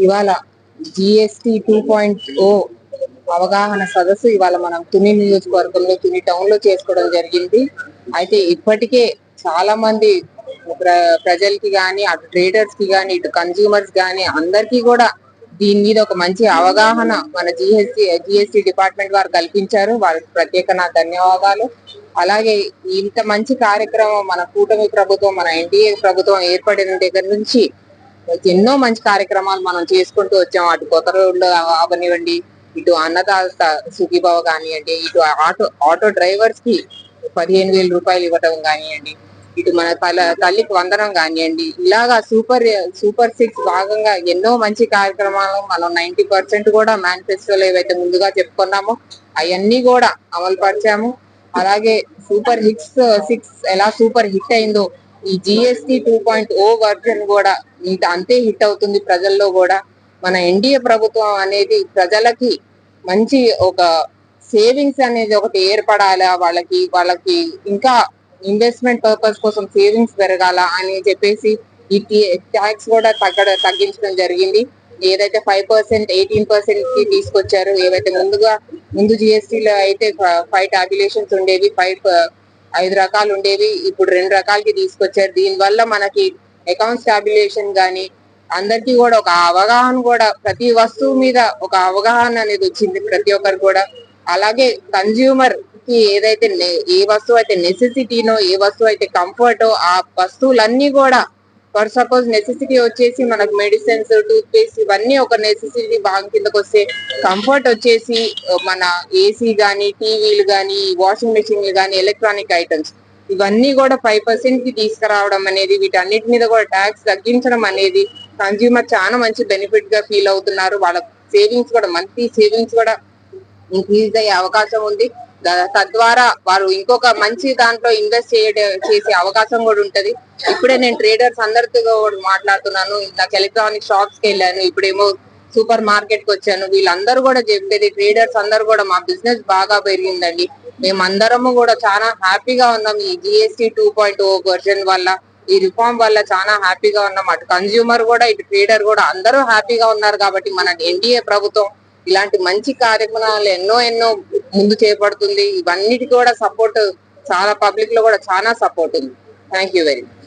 ఇవాళ GST two point ఓ అవగాహన సదస్సు ఇవాళ మనం తుని నియోజకవర్గంలో తుని టౌన్లో చేసుకోవడం జరిగింది. అయితే ఇప్పటికే చాలా మంది ప్ర- ప్రజలకి కానీ అటు ట్రేడర్స్కి కానీ ఇటు కన్జ్యూమర్స్ కానీ అందరికీ కూడా దీని మీద ఒక మంచి అవగాహన మన జిఎస్టి జిఎస్టి డిపార్ట్మెంట్ వారు కల్పించారు. వారికి ప్రత్యేక నా ధన్యవాదాలు. అలాగే ఇంత మంచి కార్యక్రమం మన కూటమి ప్రభుత్వం మన ఎన్డీఏ ప్రభుత్వం ఏర్పడిన దగ్గర నుంచి ఎన్నో మంచి కార్యక్రమాలు మనం చేసుకుంటూ వచ్చాం. అటు కొత్త రోడ్లు అవనివ్వండి ఇటు అన్నదాత సుఖీభావ కానివ్వండి ఇటు ఆటో ఆటో డ్రైవర్స్కి పదిహేను వేల రూపాయలు ఇవ్వటం కానివ్వండి ఇటు మన తల తల్లికి వందనం కానివ్వండి ఇలాగా సూపర్ సూపర్ సిక్స్ భాగంగా ఎన్నో మంచి కార్యక్రమాలు మనం నైన్టీ పర్సెంట్ కూడా మేనిఫెస్టోలో ఏవైతే ముందుగా చెప్పుకున్నామో అవన్నీ కూడా అమలు పరిచాము అలాగే సూపర్ హిట్స్ సిక్స్ ఎలా సూపర్ హిట్ అయిందో ఈ GST two point O version కూడా ఇంత అంతే హిట్ అవుతుంది ప్రజల్లో కూడా. మన ఎన్డీఏ ప్రభుత్వం అనేది ప్రజలకి మంచి ఒక సేవింగ్స్ అనేది ఒకటి ఏర్పడాలా వాళ్ళకి వాళ్ళకి ఇంకా ఇన్వెస్ట్మెంట్ పర్పస్ కోసం సేవింగ్స్ పెరగాల అని చెప్పేసి ఈ ట్యాక్స్ కూడా తగ్గ తగ్గించడం జరిగింది. ఏదైతే ఫైవ్ పర్సెంట్ ఎయిటీన్ పర్సెంట్కి తీసుకొచ్చారు ఏవైతే ముందుగా ముందు GST లో అయితే ఫైవ్ టాబ్యులేషన్స్ ఉండేవి ఫైవ్ ఐదు రకాలు ఉండేవి. ఇప్పుడు రెండు రకాలకి తీసుకొచ్చారు. దీని వల్ల మనకి అకౌంట్ స్టాబిలేషన్ కానీ అందరికీ కూడా ఒక అవగాహన కూడా ప్రతి వస్తువు మీద ఒక అవగాహన అనేది వచ్చింది ప్రతి ఒక్కరు కూడా. అలాగే కన్జ్యూమర్కి ఏదైతే ఏ వస్తువు అయితే నెసెసిటీనో ఏ వస్తువు అయితే కంఫర్టో ఆ వస్తువులన్నీ కూడా ఫర్ సపోజ్ నెసెసిటీ వచ్చేసి మనకు మెడిసిన్స్ టూత్ పేస్ట్ ఇవన్నీ ఒక నెసెసిటీ భాగం కిందకి వస్తే కంఫర్ట్ వచ్చేసి మన ఏసీ కానీ టీవీలు కానీ వాషింగ్ మెషిన్లు కానీ ఎలక్ట్రానిక్ ఐటమ్స్ ఇవన్నీ కూడా ఫైవ్ పర్సెంట్కి తీసుకురావడం అనేది వీటన్నిటి మీద కూడా ట్యాక్స్ తగ్గించడం అనేది కన్జ్యూమర్ చాలా మంచి బెనిఫిట్గా ఫీల్ అవుతున్నారు. వాళ్ళ సేవింగ్స్ కూడా మంత్లీ సేవింగ్స్ కూడా ఇంక్రీజ్ అయ్యే అవకాశం ఉంది. తద్వారా వారు ఇంకొక మంచి దాంట్లో ఇన్వెస్ట్ చేయడం చేసే అవకాశం కూడా ఉంటది. ఇప్పుడే నేను ట్రేడర్స్ అందరితో కూడా మాట్లాడుతున్నాను. నాకు ఎలక్ట్రానిక్ షాప్స్కి వెళ్ళాను. ఇప్పుడేమో సూపర్ మార్కెట్కి వచ్చాను. వీళ్ళందరూ కూడా చెప్పేది ట్రేడర్స్ అందరూ కూడా మా బిజినెస్ బాగా పెరిగిందండి. మేమందరము కూడా చాలా హ్యాపీగా ఉన్నాం. ఈ GST two point O version వల్ల ఈ రిఫార్మ్ వల్ల చాలా హ్యాపీగా ఉన్నాం. అటు కన్జ్యూమర్ కూడా ఇటు ట్రేడర్ కూడా అందరూ హ్యాపీగా ఉన్నారు కాబట్టి మన ఎన్డీఏ ప్రభుత్వం ఇలాంటి మంచి కార్యక్రమాలు ఎన్నో ఎన్నో ముందు చేపడుతుంది. ఇవన్నిటి కూడా సపోర్ట్ చాలా పబ్లిక్లో కూడా చాలా సపోర్ట్ ఉంది. Thank you very much